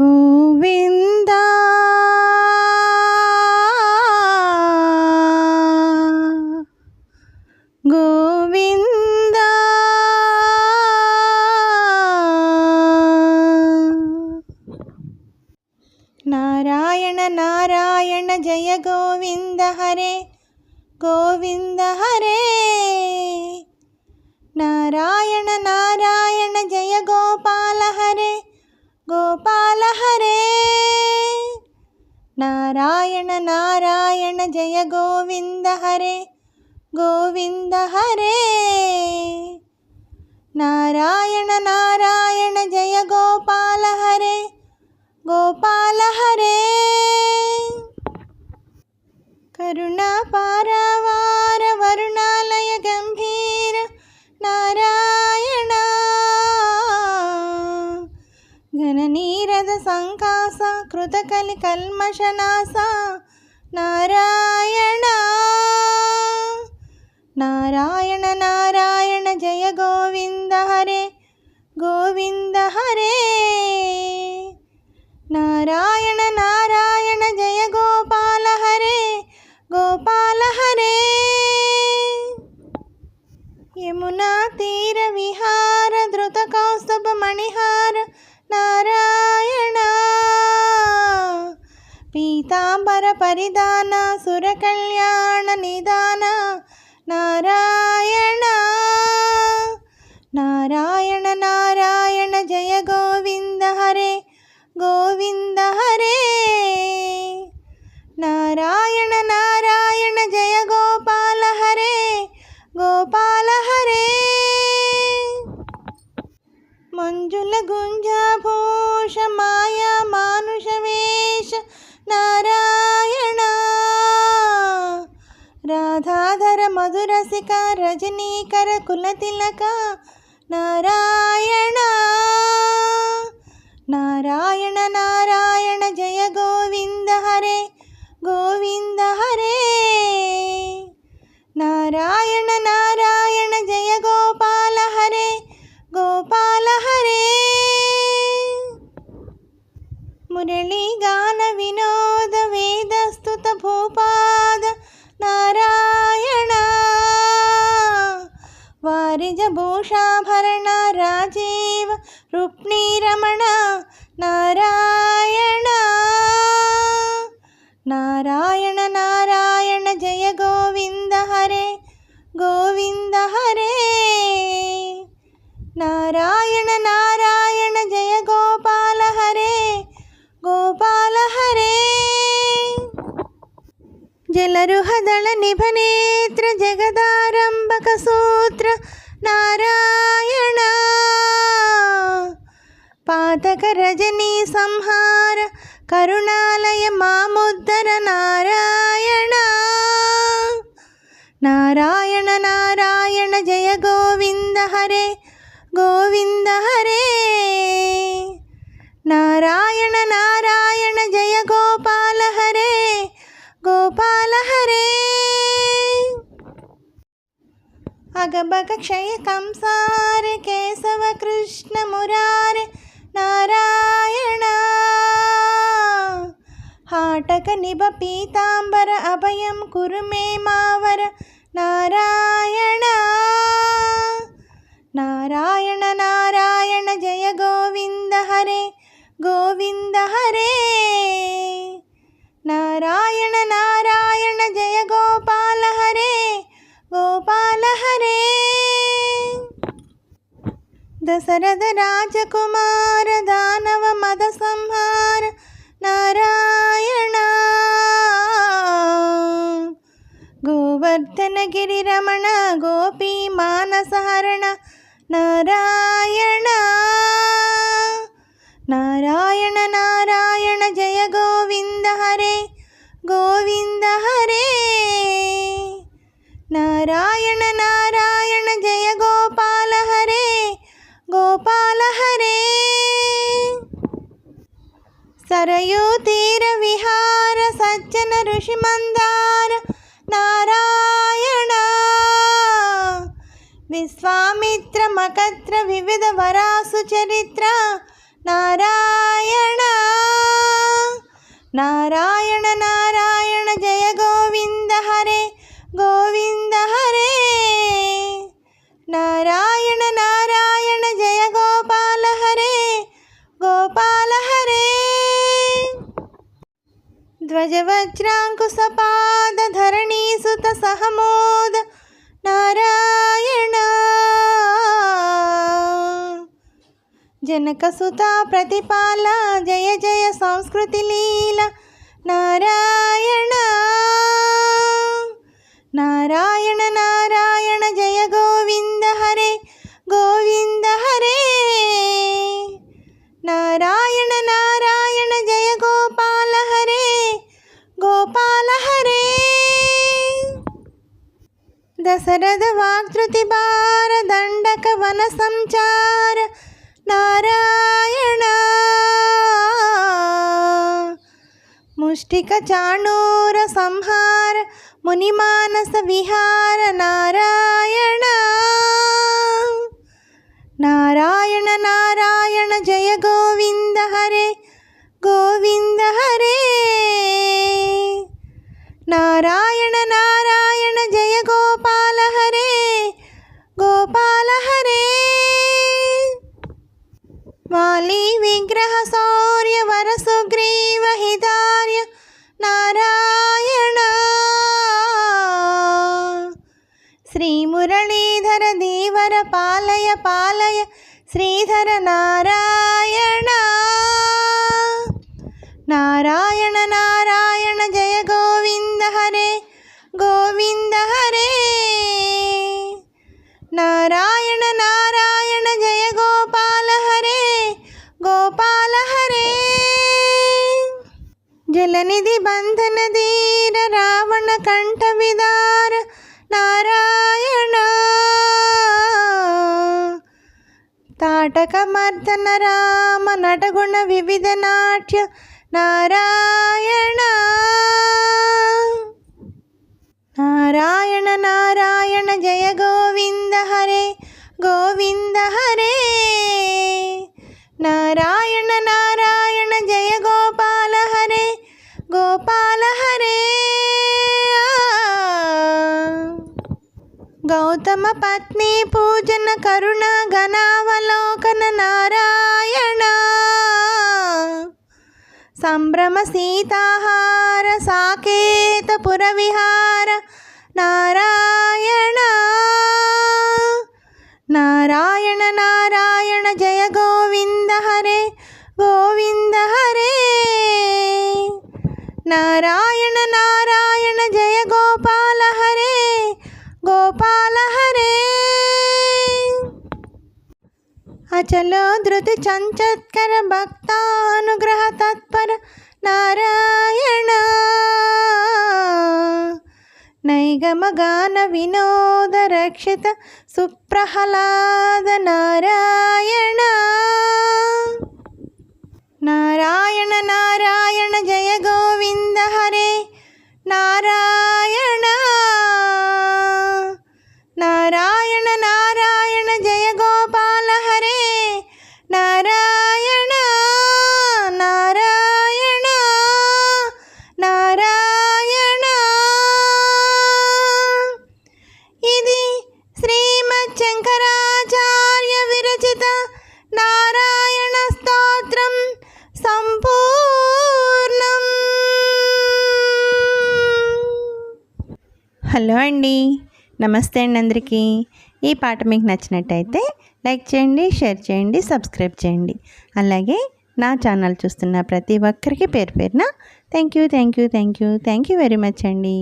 గోవింద. గోవింద. నారాయణ నారాయణ జయ గోవింద హరే గోవింద హరే. నారాయణ నారాయణ జయ గోపాల హరే. గోపాల హరే. నారాయణ నారాయణ జయ గోవింద హరే. గోవింద హరే. నారాయణ నారాయణ జయ గోపాల హరే. గోపాల హరే. కరుణా సంకాస కృతకలి కల్మషనాస నారాయణ. నారాయణ నారాయణ జయ గోవింద హరే గోవింద హరే. నారాయణ నారాయణ జయ గోపాల హరే గోపాల హరే. యమునా తీర విహార ధృత కౌస్త పీతాంబర పరిధాన సుర కళ్యాణ నిదాన నారాయణ నారాయణ నారాయణ జయ గోవింద హరే గోవింద హరే. నారాయణ నారాయణ జయ గోపాల హరే గోపాల హరే. మంజుల గుంజాభూష మాయా మానుష మధురసిక రజనీకర కులతిలక నారాయణ. నారాయణ నారాయణ జయ గోవింద హరే గోవింద హరే. నారాయణ वारिजभूषाभरणा राजीव रुक्मीरमणा नारायण। नारायण नारायण जय गोविन्द हरे गोविन्द हरे। नारायण జలరుహదళ నిభనేత్ర జగదారంభక సూత్ర నారాయణ. పాతక రజనీ సంహార కరుణాలయ మాముద్దర నారాయణ. నారాయణ నారాయణ జయ గోవింద హరే గోవింద హరే. నారాయణ అగబగ క్షయ కంసార కేశవ కృష్ణ మురారి నారాయణ హాటక నిభ పీతాంబర అభయం కురు మే మావర నారాయణ నారాయణ నారాయణ జయ గోవింద హరే గోవింద హరే నారాయణ నారాయణ దశరథ రాజకుమార దానవ మద సంహార నారాయణ. గోవర్ధన గిరి రమణ గోపీ మానసహరణ నారాయణ. నారాయణ నారాయణ జయ గోవింద హరే గోవింద హరే. నారాయణ నారాయణ జయ గోపాల సరయూ తీర విహార సజ్జన ఋషి మందార నారాయణ విశ్వామిత్ర మకత్ర వివిధ వరాసు చరిత్ర నారాయణ నారాయణ నారాయణ జయ గోవింద హరే ध्वजवज्राङ्कुशपादधरणीसुत सहमोद नारायण जनकसुता प्रतिपाल जय जय संस्कृतिलीला नारायण దశరథ వాకృతి భారదండక వన సంచార నారాయణ. ముష్టిక చాణూర సంహార మునిమానస విహార నారాయణ. ವಾಲಿ ವಿಗ್ರಹ ಸೌರ್ಯ ವರ ಸುಗ್ರೀವ ಹಿತಾರ್ಯ ನಾರಾಯಣ ಶ್ರೀ ಮುರಳೀಧರ ದೇವರ ಪಾಲಯ ಪಾಲಯ ಶ್ರೀಧರ ನಾರಾಯಣ ನಾರಾಯಣ ನಾರಾಯಣ ಜಯ ಗೋವಿಂದ ಹರೇ ಗೋವಿಂದ ಹರೇ ಜಲನಿಧಿ ಬಂಧನಧೀರ ರಾವಣ ಕಂಠ ವಿದಾರ ನಾರಾಯಣ ತಾಟಕ ಮರ್ದನ ರಾಮ ನಟಗುಣ ವಿವಿಧ ನಾಟ್ಯ ನಾರಾಯಣ గౌతమ పత్ని పూజన కరుణ గణావలోకన నారాయణ. సంభ్రమ సీతాహార సాకేత పురవిహార నారాయణ. నారాయణ నారాయణ జయ గోవింద హరే గోవింద హరే. నారాయణ నారాయణ అచలో ధృతి చంచత్కర భక్తానుగ్రహ తత్పర నారాయణ నైగమగాన వినోద రక్షిత సుప్రహ్లాద నారాయణ నారాయణ నారాయణ జయ గోవింద హరే హలో అండి. నమస్తే అండి అందరికీ. ఈ పాట మీకు నచ్చినట్టయితే లైక్ చేయండి షేర్ చేయండి సబ్స్క్రైబ్ చేయండి. అలాగే నా ఛానల్ చూస్తున్న ప్రతి ఒక్కరికి పేరు పేరున thank you thank you thank you thank you very much అండి.